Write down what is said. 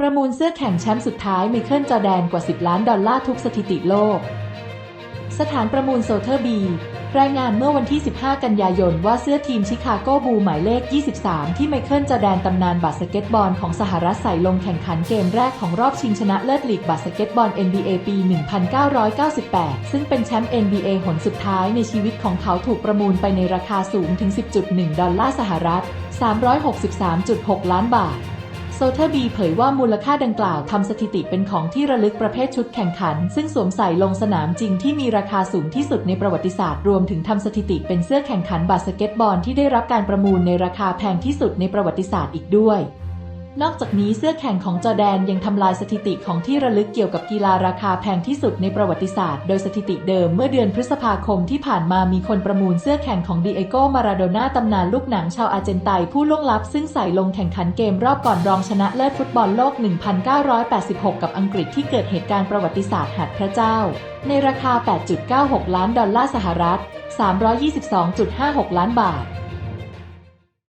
ประมูลเสื้อแข่งแชมป์สุดท้ายไมเคิลจอแดนกว่า 10 ล้านดอลลาร์ทุกสถิติโลก สถานประมูลโซเทอร์บี รายงานเมื่อวันที่ 15 กันยายนว่าเสื้อทีมชิคาโกบูลหมายเลข 23 ที่ไมเคิลจอแดนตำนานบาสเกตบอลของสหรัฐใส่ลงแข่งขันเกมแรกของรอบชิงชนะเลิศลีกบาสเกตบอล NBA ปี 1998 ซึ่งเป็นแชมป์ NBA หนสุดท้ายในชีวิตของเขาถูกประมูลไปในราคาสูงถึง 10.1 ดอลลาร์สหรัฐ 363.6 ล้านบาท โซเทอร์บีเผยว่ามูลค่าดังกล่าวทำสถิติเป็นของที่ระลึกประเภทชุดแข่งขัน ซึ่งสวมใส่ลงสนามจริงที่มีราคาสูงที่สุดในประวัติศาสตร์รวมถึงทำสถิติเป็นเสื้อแข่งขันบาสเกตบอลที่ได้รับการประมูลในราคาแพงที่สุดในประวัติศาสตร์อีกด้วย นอกจากนี้เสื้อแข่งของจอแดนยังทำลายสถิติของที่ระลึกเกี่ยวกับกีฬาราคาแพงที่สุดในประวัติศาสตร์ โดยสถิติเดิมเมื่อเดือนพฤษภาคมที่ผ่านมามีคนประมูลเสื้อแข่งของดีเอโกมาราโดน่าตำนานลูกหนังชาวอาร์เจนไตผู้ล่วงลับซึ่งใส่ลงแข่งขันเกมรอบก่อนรองชนะเลิศฟุตบอลโลก 1986 กับอังกฤษที่เกิดเหตุการณ์ประวัติศาสตร์หัดพระเจ้า ในราคา 8.96 ล้านดอลลาร์สหรัฐ 322.56 ล้านบาท